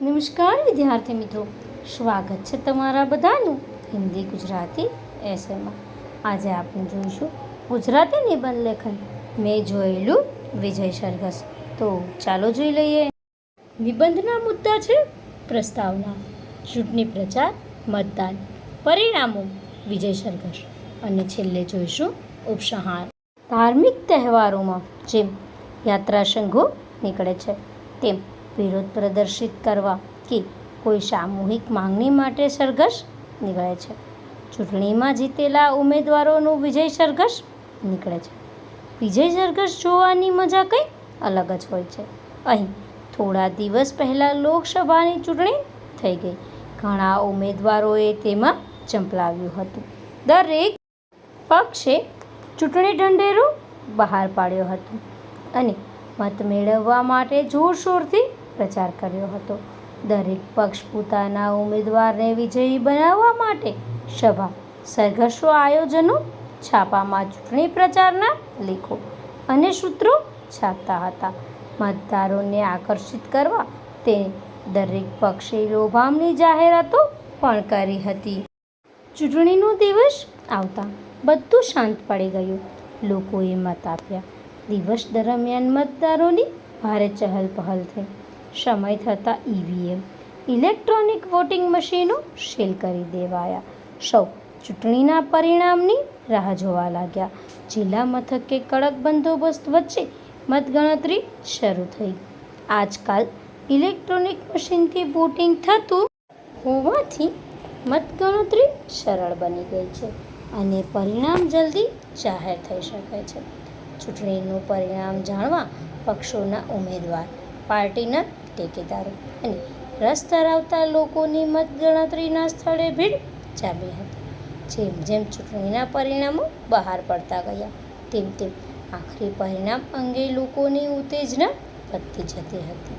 નમસ્કાર, વિદ્યાર્થી મિત્રો. સ્વાગત છે તમારા બધાનું હિન્દી ગુજરાતી એસેમાં આજે આપણે જોઈશું ગુજરાતી નિબંધ લેખન. મેં જોયેલું વિજય સરઘસ. તો ચાલો જોઈ લઈએ. નિબંધના મુદ્દા છે પ્રસ્તાવના, ચૂંટણી પ્રચાર, મતદાન, પરિણામો, વિજય સરઘસ. અને છેલ્લે જોઈશું ઉપસંહાર. ધાર્મિક તહેવારોમાં જેમ યાત્રા સંઘો નીકળે છે, તેમ વિરોધ પ્રદર્શિત કરવા કે કોઈ સામૂહિક માંગણી માટે સરઘસ નીકળે છે. ચૂંટણીમાં જીતેલા ઉમેદવારોનું વિજય સરઘસ નીકળે છે. વિજય સરઘસ જોવાની મજા કંઈ અલગ જ હોય છે. અહીં થોડા દિવસ પહેલાં લોકસભાની ચૂંટણી થઈ ગઈ. ઘણા ઉમેદવારોએ તેમાં ચંપલાવ્યું હતું. દરેક પક્ષે ચૂંટણી ઢંઢેરો બહાર પાડ્યો હતો અને મત મેળવવા માટે જોરશોરથી પ્રચાર કર્યો હતો. દરેક પક્ષ પોતાના ઉમેદવારને વિજયી બનાવવા માટે સભા સરઘસો આયોજનો, છાપામાં ચૂંટણી પ્રચારના લેખો અને સૂત્રો છાપતા હતા. મતદારોને આકર્ષિત કરવા તે દરેક પક્ષે લોભામણી જાહેરાતો પણ કરી હતી. ચૂંટણીનો દિવસ આવતા બધું શાંત પડી ગયું. લોકોએ મત આપ્યા. દિવસ દરમિયાન મતદારોની ભારે ચહલપહલ થઈ. સમય થતાં ઈવીએમ ઇલેક્ટ્રોનિક વોટિંગ મશીનો સીલ કરી દેવાયા. સૌ ચૂંટણીના પરિણામની રાહ જોવા લાગ્યા. જિલ્લા મથકે કડક બંદોબસ્ત વચ્ચે મતગણતરી શરૂ થઈ. આજકાલ ઇલેક્ટ્રોનિક મશીનથી વોટિંગ થતું હોવાથી મતગણતરી સરળ બની ગઈ છે અને પરિણામ જલ્દી જાહેર થઈ શકે છે. ચૂંટણીનું પરિણામ જાણવા પક્ષોના ઉમેદવાર પાર્ટીના ટેકેદારો. અને રસ ધરાવતા લોકોની મતગણતરીના સ્થળે ભીડ જામી હતી. જેમ જેમ ચૂંટણીના પરિણામો બહાર પડતા ગયા, તેમ તેમ આખરી પરિણામ અંગે લોકોની ઉત્તેજના વધતી જતી હતી.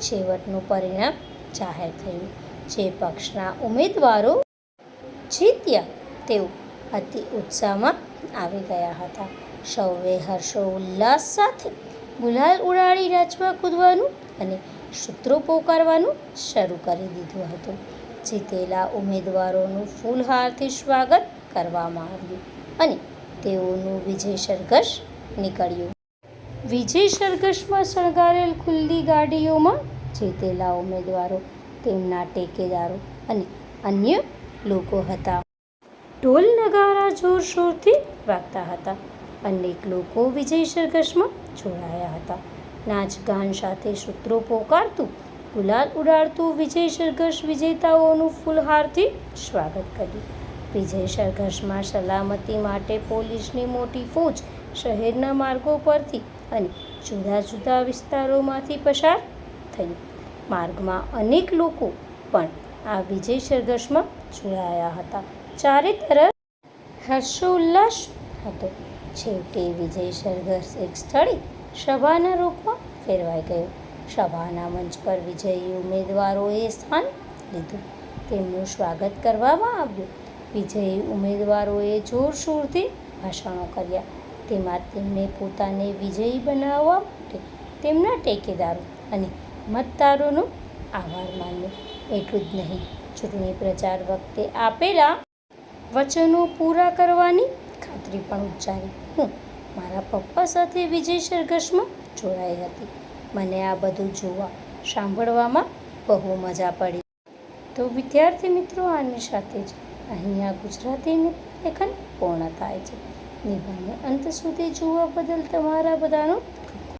છેવટનું પરિણામ જાહેર થયું. જે પક્ષના ઉમેદવારો જીત્યા તેઓ અતિ ઉત્સાહમાં આવી ગયા હતા. સૌએ હર્ષો ઉલ્લાસ સાથે ગુલાલ ઉડાડી નાચવા કૂદવાનું અને સૂત્રો પોકારવાનું શરૂ કરી દીધું હતું. જીતેલા ઉમેદવારોનું ફૂલહારથી સ્વાગત કરવામાં આવ્યું અને તેઓનું વિજય સરઘસ નીકળ્યું. વિજય સરઘસમાં શણગારેલ ખુલ્લી ગાડીઓમાં જીતેલા ઉમેદવારો, તેમના ટેકેદારો અને અન્ય લોકો હતા. ઢોલ નગારા જોરશોરથી વાગતા હતા. અનેક લોકો વિજય સરઘસમાં જોડાયા હતા. નાચ, ગાન સાથે સૂત્રો પોકારતું, ગુલાલ ઉડાડતું વિજય સરઘસ વિજેતાઓનું ફૂલહારથી સ્વાગત કર્યું. વિજય સરઘસમાં સલામતી માટે પોલીસની મોટી ફોજ શહેરના માર્ગો પરથી અને જુદા જુદા વિસ્તારોમાંથી પસાર થઈ માર્ગમાં અનેક લોકો પણ આ વિજય સરઘસમાં જોડાયા હતા. ચારે તરફ હર્ષોલ્લાસ હતો. છેવટે વિજય સરઘસ એક સ્થળે સભાના રૂપમાં ફેરવાઈ ગયો. સભાના મંચ પર વિજયી ઉમેદવારોએ સ્થાન લીધું. તેમનું સ્વાગત કરવામાં આવ્યું. વિજયી ઉમેદવારોએ જોરશોરથી ભાષણો કર્યા. તેમાં તેમને પોતાને વિજયી બનાવવા માટે તેમના ટેકેદારો અને મતદારોનો આભાર માન્યો. એટલું જ નહીં, ચૂંટણી પ્રચાર વખતે આપેલા વચનો પૂરા કરવાની ખાતરી પણ ઉચ્ચારી હું મારા પપ્પા સાથે વિજય સરઘસમાં જોડાઈ હતી. મને આ બધું જોવા, સાંભળવામાં બહુ મજા પડી. તો વિદ્યાર્થી મિત્રો, આની સાથે જ અહીંયા ગુજરાતી લેખન પૂર્ણ થાય છે. નિબંધને અંત સુધી જોવા બદલ તમારા બધાનો